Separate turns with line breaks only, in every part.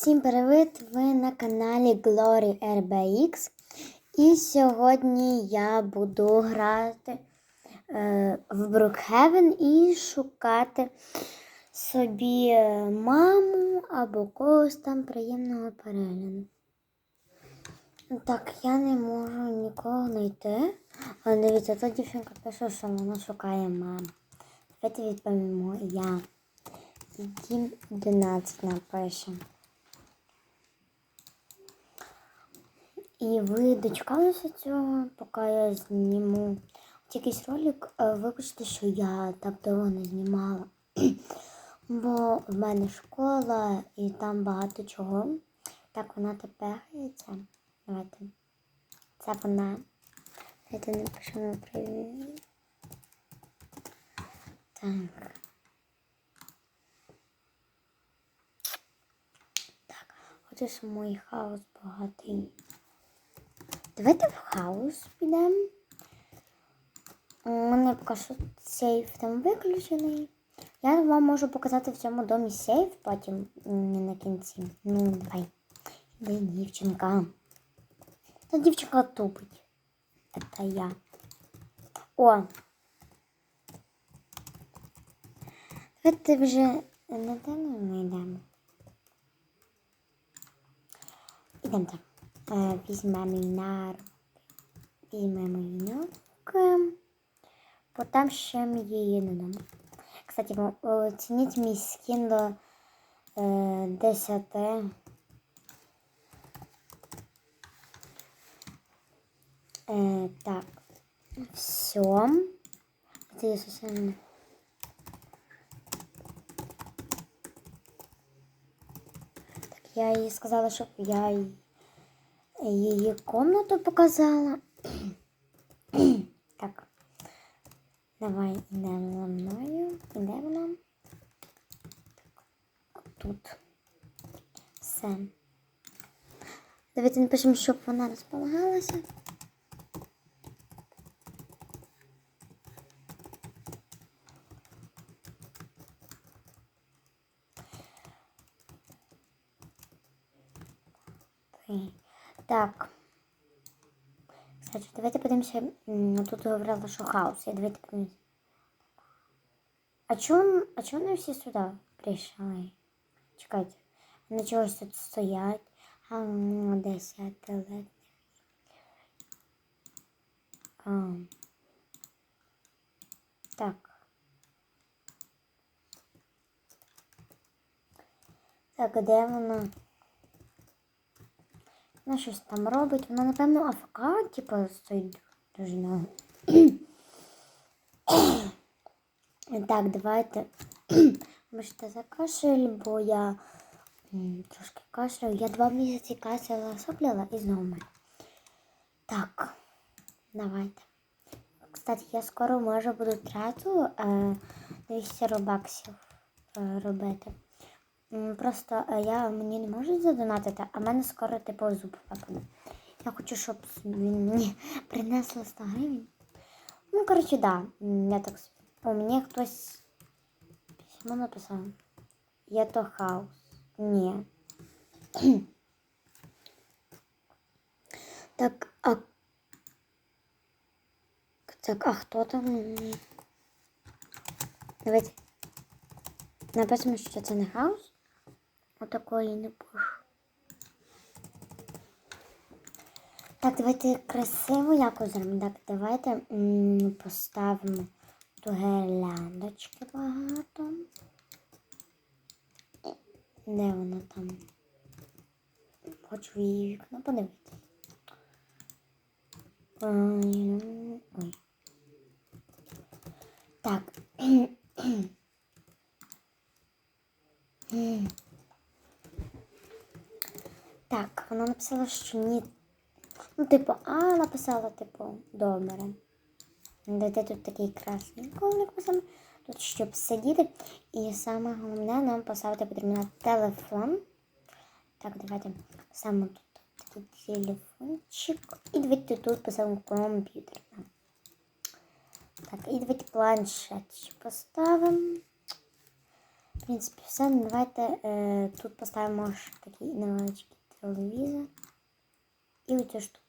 Всім привіт! Ви на каналі Glory RBX. І сьогодні я буду грати е, в Brookhaven і шукати собі е, маму або когось там приємного перегляду. Так, я не можу нікого знайти. Але дивіться, та дівчинка пише, що вона шукає маму. Давайте відповімо я. Дім 11 напише. І ви дочекалися цього, поки я зніму якийсь ролик. Е, Вибачте, що я так довго не знімала. Бо в мене школа і там багато чого. Так вона тепегається. Давайте. Це вона. Давайте напишемо привіт. Так. Так, щоб мій хаос багатий. Давайте в хаос підемо. У мене поки що сейф там виключений. Я вам можу показати в цьому домі сейф потім м, на кінці. Ну, давай. Де дівчинка? Та дівчинка тупить. Це я. О! Давайте вже на де ми йдемо. Ідемо. Е, Візьмемо її на руки. Візьмемо її на руки. Потім ще ми її додому. Кстати, м- оцініть мій скін до е, 10. Е, так. Все. Це є совсем... Так, я їй сказала, щоб я її комнату показала. так. Давай йдемо за мною. Іде вона? Тут. Все. Давайте напишемо, щоб вона розполагалася. Окей. Так. Кстати, давайте подивимося. Тут говорила, що хаос. Я давайте подивимося. А чому, а чому не всі сюди прийшли? Чекайте. Вони чогось тут стоять. А, м, десятилетних. А. Так. Так, де вона? Вона щось там робить. Вона, напевно, АФК, типу, стоїть дуже довго. так, давайте. Можете за кашель, бо я трошки кашляю. Я два місяці кашляла, сопляла і знову. Так, давайте. Кстати, я скоро може буду трату е, 200 робаксів е, робити. Просто е, я мені не можуть задонатити, а в мене скоро типу зуб випаде. Я хочу, щоб він мені принесли 100 гривень. Ну, коротше, да. Я так. О, мені хтось письмо написав. Я то хаос. Ні. так, а. Так, а хто там? Давайте. Написано, що це не хаос. Отакої не пишу. Так, давайте красиво якось зробимо. Так, давайте м, поставимо тут гірляндочки багато. Де вона там? Хочу її вікно подивитися. Ой. Так. Так, вона написала, що ні. Ну, типу, а написала, типу, добре. Дайте тут такий красний ковник саме. Тут щоб сидіти. І саме головне нам поставити потрібно телефон. Так, давайте саме тут такий телефончик. І давайте тут поставимо комп'ютер. Так, і давайте планшет поставимо. В принципі, все. Ну, Давайте е, тут поставимо такий невеличкий телевізор. І оцю штуку.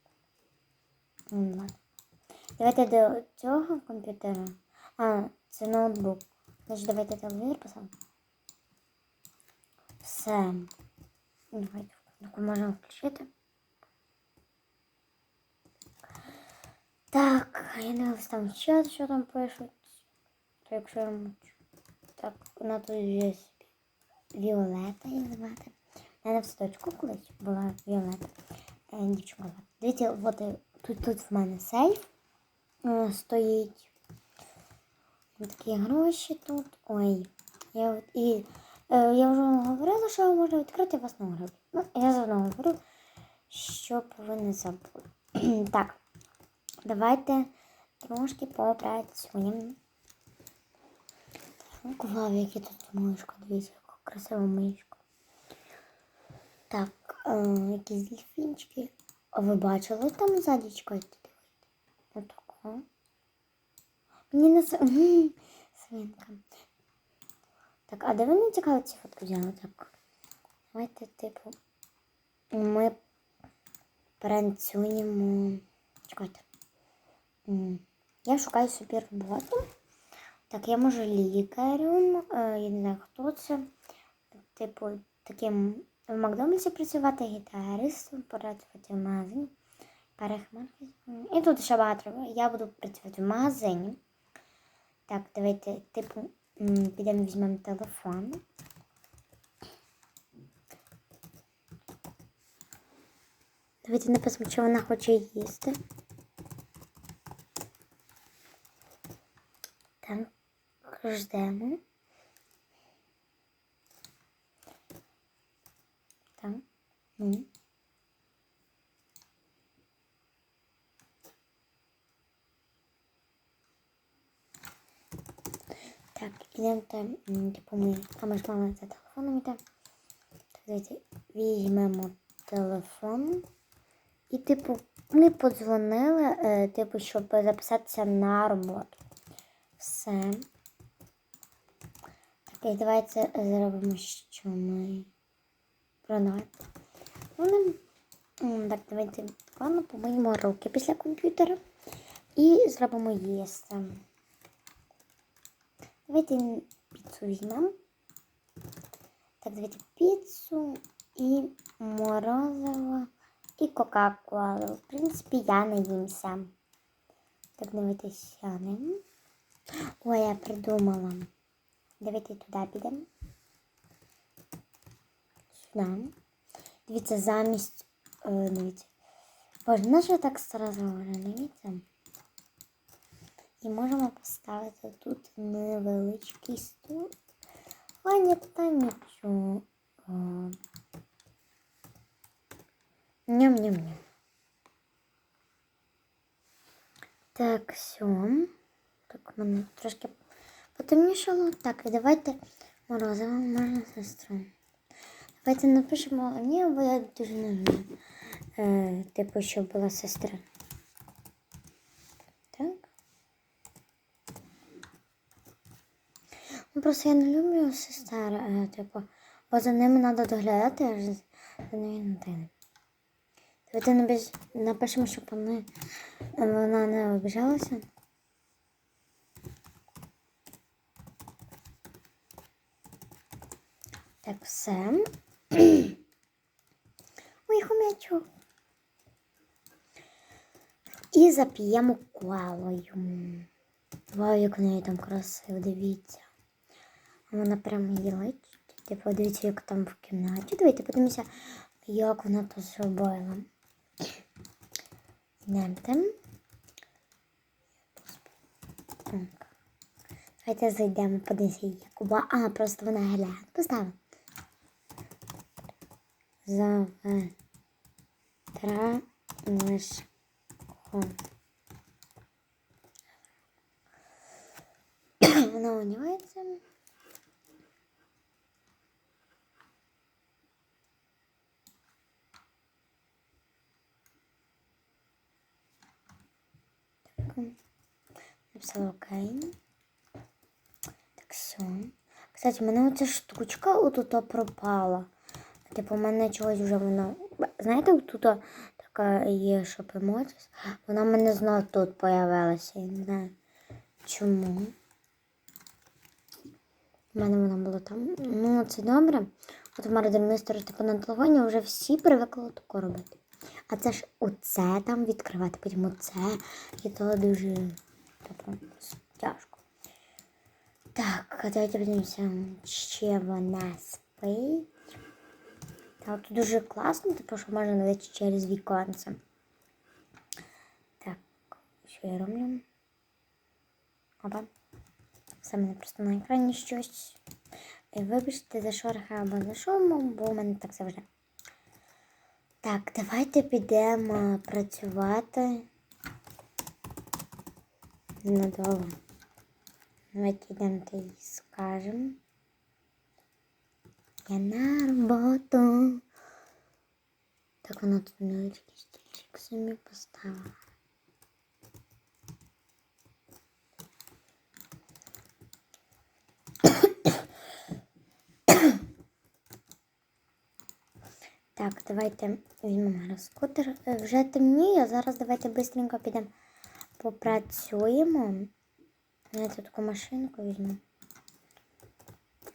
Давайте до цього комп'ютера. А, це ноутбук. Значить, давайте телевізор поставимо. Все. Давайте можна включити. Так, я дивилась там чат, що там пишуть. То якщо я мовчу. Так, вона тут є. Віолета її звати. Мене в садочку колись була Віолета. Е, дівчинка. Дивіться, от е, тут, тут в мене сейф е, стоїть. Такі гроші тут. Ой. Я, от- і, я вже говорила, що можна відкрити вас на гривні. Ну, я заодно говорю, щоб ви не забули. так, давайте трошки попрацюємо. Вау, які тут мишка, дивіться, яка красива мишка. Так, е, якісь дельфінчики. А ви бачили там дивіться. Отако. Мені Мгм, свинка. Так, а де вони цікаво ці фотки взяли? Так. Давайте, типу, ми працюємо. Чекайте. Я шукаю собі роботу. Так, я можу лікарем, е, я не знаю, хто це. Типу, таким в Макдональдсі працювати гітаристом, працювати в магазині, парикмахерському. І тут ще багато. Я буду працювати в магазині. Так, давайте, типу, підемо візьмемо телефон. Давайте напишемо, що вона хоче їсти. Так, ждемо. Так, ну. Так, ідемо там, типу ми, а ми ж мали за телефоном. Так, давайте візьмемо телефон. І, типу, ми подзвонили, е, типу, щоб записатися на роботу. Все. Так, і давайте зробимо, що ми продавати. Вони, так, давайте ладно, помиємо руки після комп'ютера і зробимо їсти. Давайте піцу візьмемо. Так, давайте піцу і морозиво і кока-колу. В принципі, я не їмся. Так, давайте сядемо. Ой, я придумала. Давайте туди підемо. Сюди. Дивіться, замість. Е, дивіться. Боже, на що я так сразу говорю? Дивіться. І можемо поставити тут невеличкий стул. А ні, та нічого. Ням-ням-ням. Так, все. Так, у мене трошки потемнішало. Так, і давайте морозиво можна сестру. Давайте напишемо ні, бо я дуже не вмію. Е, типу, щоб була сестра. Так. Ну, просто я не люблю сестер, е, типу, бо за ними треба доглядати, аж за ними не Давайте напишемо, щоб вони, вона не обіжалася. Так, все. Ой, хомячок. І зап'ємо колою. Вау, як в неї там красиво, дивіться. Вона прям їлить. Типу, дивіться, як там в кімнаті. Давайте подивимося, як вона то зробила. Йдемте. Так. Давайте зайдемо, подивимося, як. Ва- А, просто вона гля. Поставила. Завтра Вона одягається. Так. Написала окей. Так, все. Кстати, Кстати, в мене оця штучка отут пропала. Типу, у мене чогось вже вона. Знаєте, тут така є, щоб емоція. Вона в мене знову тут появилася. Я не знаю чому. У мене вона була там. Ну, це добре. От в Mystery, типу на телефоні вже всі привикли тако робити. А це ж оце там відкривати, потім оце. І то дуже типу, тяжко. Так, давайте подивимося, ще вона спить. Так, тут дуже класно, типу, що можна дивитися через віконце. Так, що я роблю? Опа. Все мене просто на екрані щось. Е, Вибачте за шорохи або за шуму, бо у мене так завжди. Так, давайте підемо працювати. Надовго. Давайте йдемо та й скажемо. Я на роботу. Так вона тут невеличкий стільчик собі поставила. Так, давайте візьмемо скутер. Е, Вже темніє, зараз давайте швидко підемо попрацюємо. Я тут таку машинку візьму.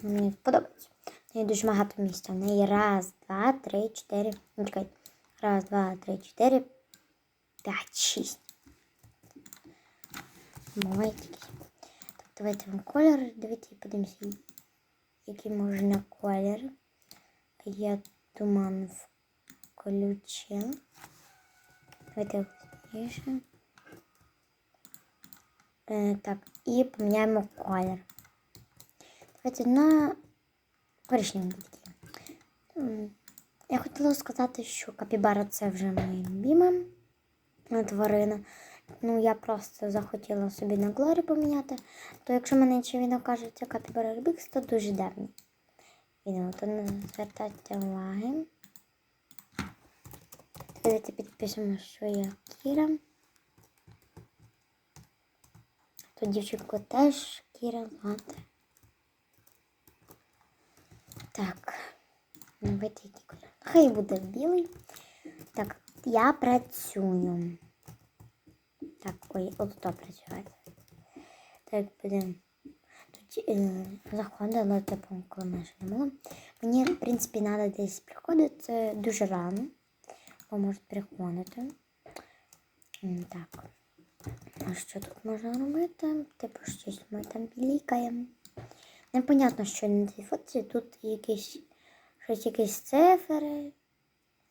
Мені подобається. Неї дуже багато місця. В неї раз, два, три, чотири. Ну, чекай. Раз, два, три, чотири, п'ять, шість. Буває. Так, давайте вам колір. Давайте подивимося, який можна колір. Я туман включила. Давайте більше. Е, так, і поміняємо колір. Давайте на коричневий такий. М, Я хотіла сказати, що капібара це вже моя любима тварина. Ну, я просто захотіла собі на Глорі поміняти. То якщо мене чи він окажеться капібара Рубікс, то дуже давній. Відео, то не звертайте уваги. Давайте підпишемо, що я Кіра. То дівчинку теж Кіра звати. Так. Давайте який колір. Хай буде білий. Так, я працюю. Так, ой, от то працювати. Так, будемо. Тут е, заходила, типу, коли ми ще не було. Мені, в принципі, треба десь приходити дуже рано. Бо можуть приходити. Так. А що тут можна робити? Типу щось ми там лікаємо. Непонятно, що на цій фотці. Тут якісь щось якісь цифри.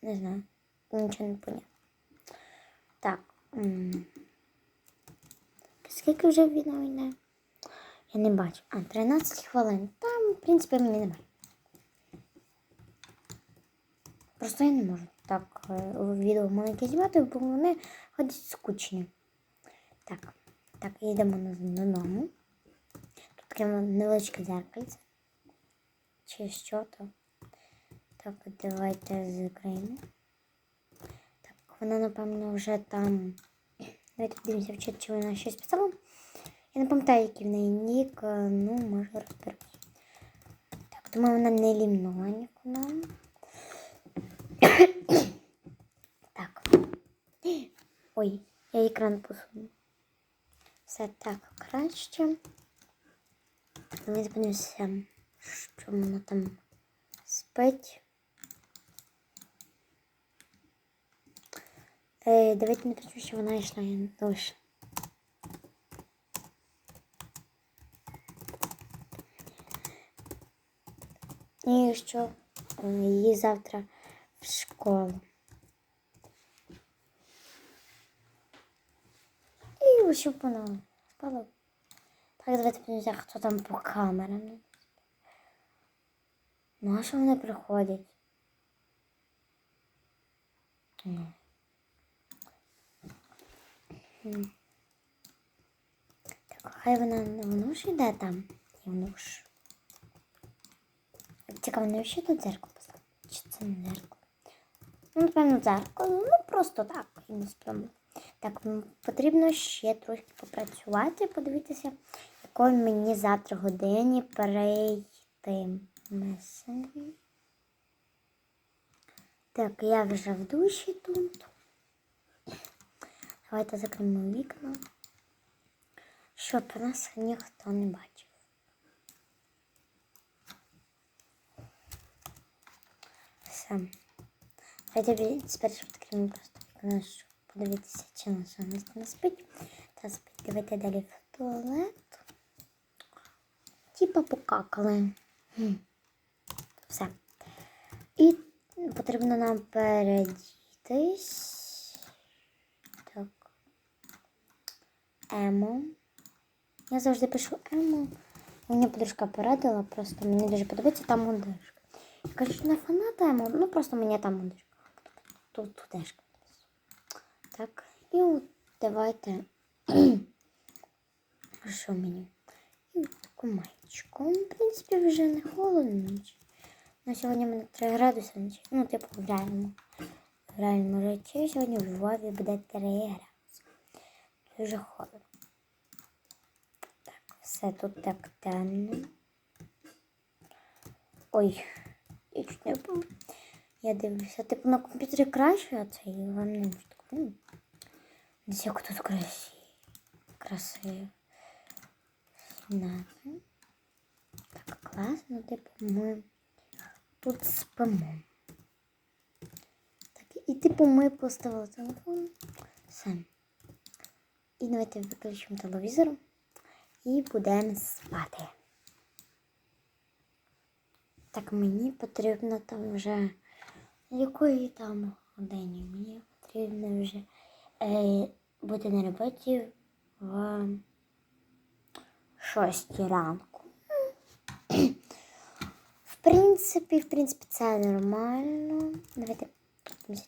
Не знаю. Нічого не понятно. Так. Скільки вже відео йде? Я не бачу. А, 13 хвилин. Там, в принципі, мені немає. Просто я не можу так е, відео маленьке знімати, бо вони ходять скучні. Так, так, йдемо на- додому. Таке невеличке дзеркальце. Чи що то. Так, давайте закриємо. Так, вона, напевно, вже там. Давайте подивимося, вчити, чи вона щось писала. Я не пам'ятаю, який в неї нік, е, ну, може розберусь. Так, думаю, вона не лімнула нікуди. так. Ой, я екран посуну. Все так краще. Давайте подивимося, що вона там спить. Е, давайте не почув, що вона йшла душ. І що е, її завтра в школу. І щоб вона спала. Так, давайте подивимося, хто там по камерам. Ну, а що вони приходять? Ну. Так, хай вона, воно ж йде там. І воно ж. Цікаво, навіщо тут дзеркало поставити? Чи це не дзеркало? Ну, напевно, дзеркало. Ну, просто так, і не спрямую. Так, потрібно ще трошки попрацювати, подивитися, якої мені завтра годині прийти. тим. Так, я вже в душі тут. Давайте закриємо вікна, щоб нас ніхто не бачив. Все. Давайте спершу відкриємо просто вікно, щоб подивитися, чи ніхто не спить. Та спить. Давайте далі в туалет. Типа покакали. Хм. Все. І потрібно нам передітись. Так. Емо. Я завжди пишу емо. Мені подружка порадила, просто мені дуже подобається там модешка. Я кажу, що не фанат емо, ну просто мені там модешка. Тут тудешка. Так, і от давайте. Що мені? І таку водичку. Ну, в принципі, вже не холодно ніч. На сьогодні мене 3 градуси ніч. Ну, типу, в реальному. В реальному житті сьогодні в Львові буде 3 градуси. Дуже холодно. Так, все тут так темно. Ой, я чуть не був. Я дивлюся, типу на комп'ютері краще, а це і вам не таку. Десь як тут красиво. Красиво. 17 класно, типу, ми тут спимо. Так, і типу ми поставили телефон. Все. І давайте виключимо телевізор і будемо спати. Так, мені потрібно там вже якої там годині? Мені потрібно вже е, бути на роботі в шостій ранку. В принципі, в принципі, це нормально. Давайте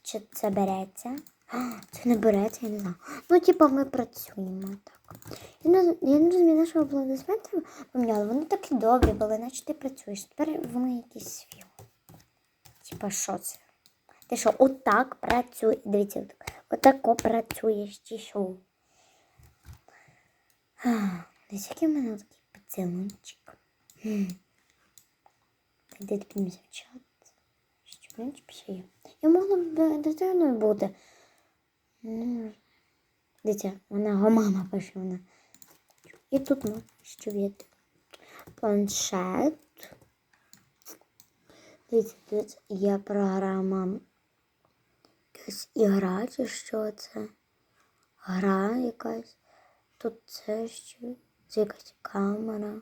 чи це береться. А, Це не береться, я не знаю. Ну, типу, ми працюємо так. Я не, я не розумію, нашого аплодисменти поміняли. Вони такі добрі були, наче ти працюєш. Тепер вони якісь свіл. Типа, що це? Ти що, отак працюєш? Дивіться, отак. Отако працюєш, чи що? Десь який в мене такий поцілунчик. М. Де ти підмісив чат? Що він пише? Я могла б дитиною бути. Ну, дитя, вона його мама пише вона. І тут ну, що від планшет. Дивіться, тут є програма якась ігра, чи що це? Гра якась. Тут це що? Це якась камера.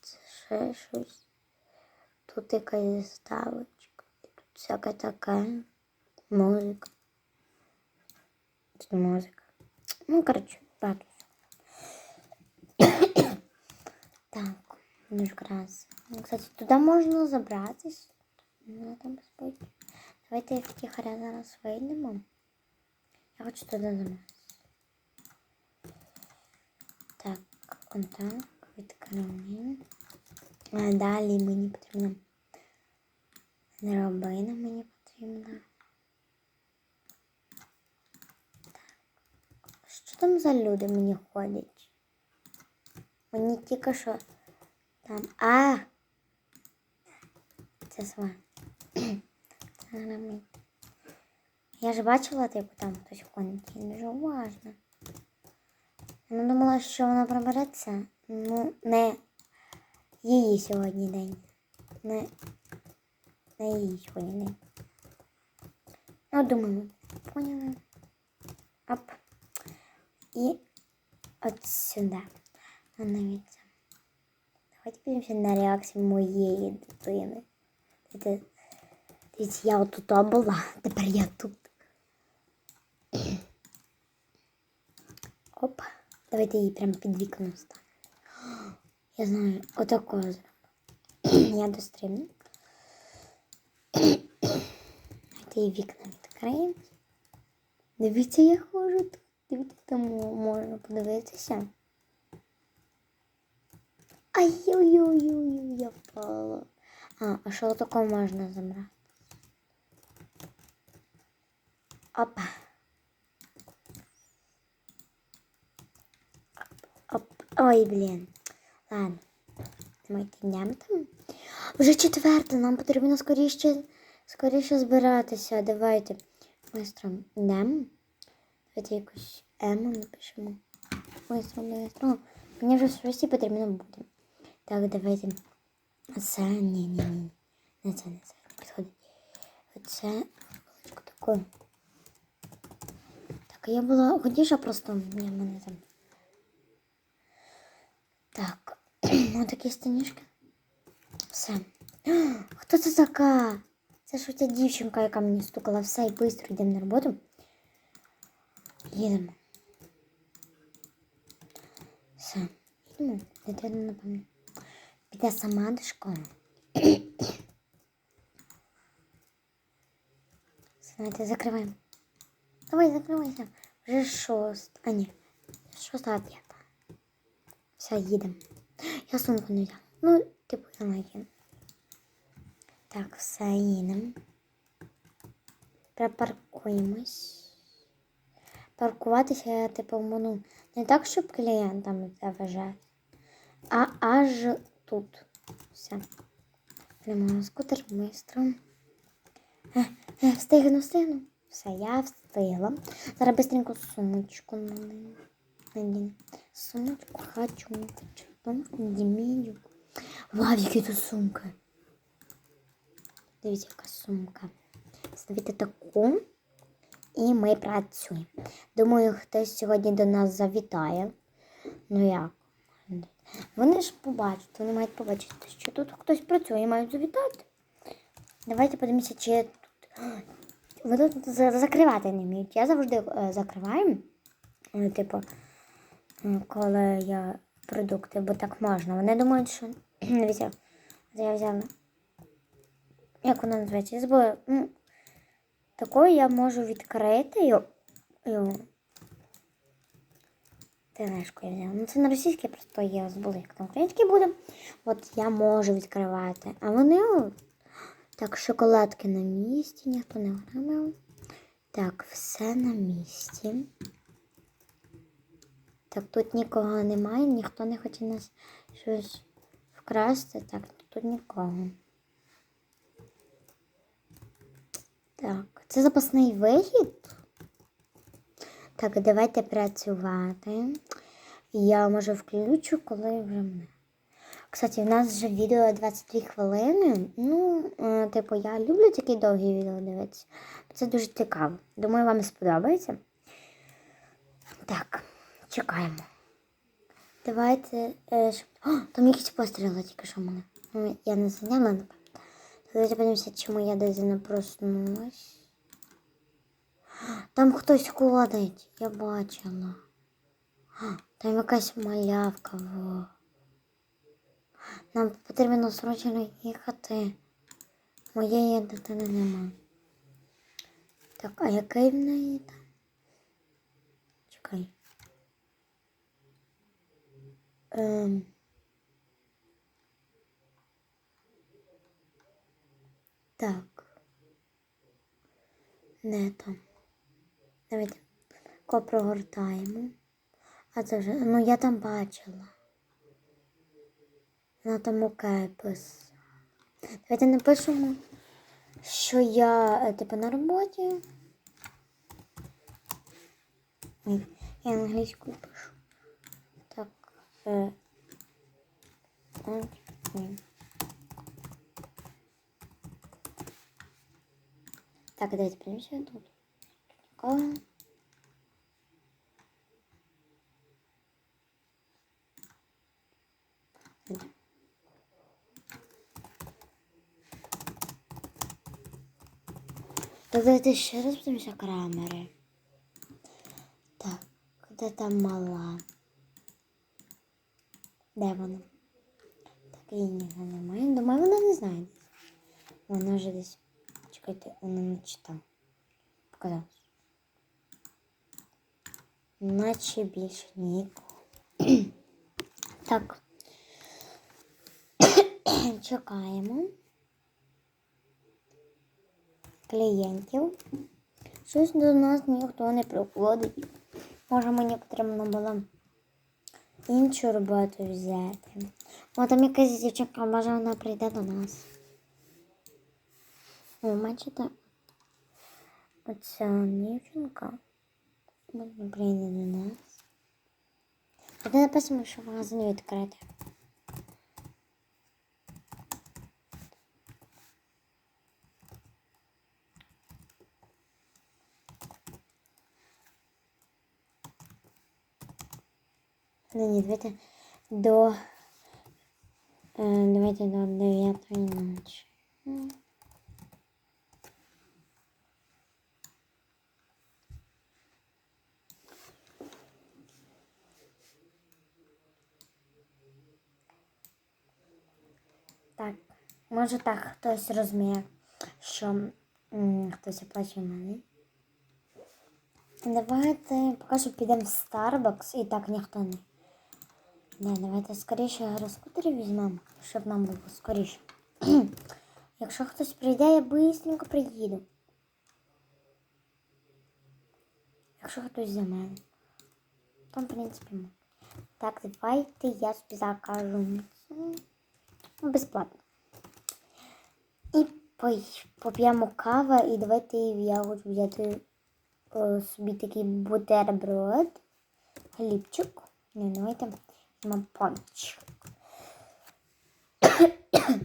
Це ще щось. Тут якась заставочка. І тут всяке таке. Музика. Тут музика. Ну, коротше, багато. всього. Так, дуже красиво. Ну, Кстати, туди можна забратись. Вона там спить. Давайте втіхаря зараз вийдемо. Я хочу туди забратися. Так, отак, відкриваємо. А далі мені потрібно драбина мені потрібна. Так. Що там за люди мені ходять? Мені тільки що там. А! Це грамить. Я ж бачила, типу, там хтось ходить. Дуже уважно. Я думала, що вона пробереться. Ну, не її сьогодні день. Не, не її сьогодні день. Ну, думаю, поняли. Оп. І от сюди. А навіть. Давайте подивимося на реакцію моєї дитини. Дивіться, Дивіться, я отут була, тепер я тут. Оп. Давайте її прямо під вікном ставимо. Я знаю, отако зроблю. Я дострімлю. Давайте її вікна відкриємо. Дивіться, я ходжу тут. Дивіться, там можна подивитися. Ай-ой-ой-ой, я впала. А, а що таке можна забрати? Опа. Оп. Ой, блин. Ладно. Давайте йдемо там. Вже четверта, нам потрібно скоріше, скоріше збиратися. Давайте. Майстро, йдемо. Давайте якусь Ему напишемо. Майстро, майстро. Мені вже шості потрібно буде. Так, давайте. Це ні, ні, ні. Не це, не це. Не підходить. Оце таку. Так, я була ходіша просто. Ні, мене там. Так. Ось такі станішки. Все. Хто це така? Це ж оця дівчинка, яка мені стукала. Все, і швидко йдемо на роботу. Їдемо. Все. Їдемо. Дитина, напевно. Піде сама до школи. Знаєте, закриваємо. Давай, закривайся. Вже шост. А ні. Шоста п'ята. Все, їдемо. Я сумку не взяла. Ну, типу, я накину. Так, все, їдемо. Припаркуємось. Паркуватися я, типу, ну, не так, щоб клієнтам заважати, а аж тут. Все. Прямо скутер бистро. Е, е, встигну, встигну. Все, я встигла. Зараз быстренько сумочку. Надіну. Сумочку хочу. Дімідю. Вау, які тут сумки. Дивіться, яка сумка. Ставите таку. І ми працюємо. Думаю, хтось сьогодні до нас завітає. Ну як? Вони ж побачать, вони мають побачити, що тут хтось працює і мають завітати. Давайте подивимося, чи тут. Вони тут закривати не вміють. Я завжди е, закриваю. е, Типу, е, коли я продукти, бо так можна. Вони думають, що дивіться, я взяла. Як вона називається? Я забула. Ну, такою я можу відкрити і, і тележку я взяла. Ну це на російській просто я забула, як на українській буде. От я можу відкривати. А вони так, шоколадки на місці, ніхто не грабив. Так, все на місці. Так, тут нікого немає, ніхто не хоче нас щось вкрасти. Так, тут нікого. Так, це запасний вихід. Так, давайте працювати. Я може включу, коли вже мене. Кстати, в нас вже відео 23 хвилини. Ну, е, типу, я люблю такі довгі відео дивитися. Це дуже цікаво. Думаю, вам сподобається. Так, чекаємо. Давайте. Е, О, там якісь постріли тільки що в мене. Ну, Я не зайняла, напевно. Давайте подивимося, чому я десь не проснулась. Там хтось ходить, я бачила. Там якась малявка. Во. Нам потрібно срочно їхати. Моєї дитини нема. Так, а який в неї там? Чекай. Ем. Так. Не там. Давайте ко прогортаємо. А це вже. Ну я там бачила. Вона там окей. Давайте напишемо, що я е, типу на роботі. Ой, я англійською пишу. Так. Е, ні. Так, давайте подивимося тут. Нікого. Так, давайте ще раз подивимося камери. Так, де там мала? Де вона? Так, її ніде немає. Думаю, вона не знає. Вона вже десь. Чекайте, вона не читала. Показалось. Наче більше нікого. так. Чекаємо. Клієнтів. Щось до нас ніхто не приходить. Може, мені потрібно було іншу роботу взяти. О, там якась дівчинка, може вона прийде до нас. О, бачите? Оця дівчинка. Вона прийде до нас. А де написано, що магазин відкритий. Ну ні, давайте до. Е, давайте до 9 ночі. Так, може так хтось розуміє, що м, хтось оплачує мене. Давайте поки що підемо в Starbucks і так ніхто не. Не, давайте скоріше аероскутери візьмемо, щоб нам було скоріше. Якщо хтось прийде, я бистренько приїду. Якщо хтось за мене. То, в принципі. Так, давайте я собі закажу. Безплатно. І поп'ємо кава, і давайте я хочу взяти е, собі такий бутерброд, хлібчик. Ну, давайте візьмемо пончик.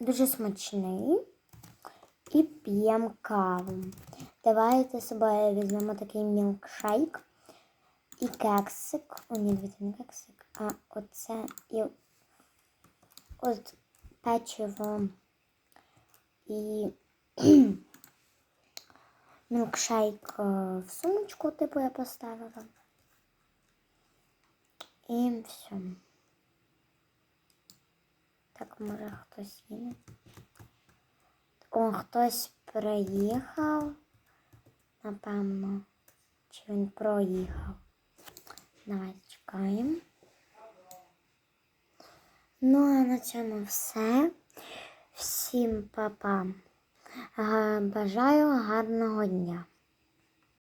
Дуже смачний. І п'ємо каву. Давайте з собою візьмемо такий мілкшейк і кексик. О, ні, дивіться, не кексик, а оце і от печиво і мілкшейк е, в сумочку, типу, я поставила. І все. Так, може хтось їде. О, хтось приїхав. Напевно. Чи він проїхав? Давайте чекаємо. Ну, а на цьому все. Всім па-па. Бажаю гарного дня.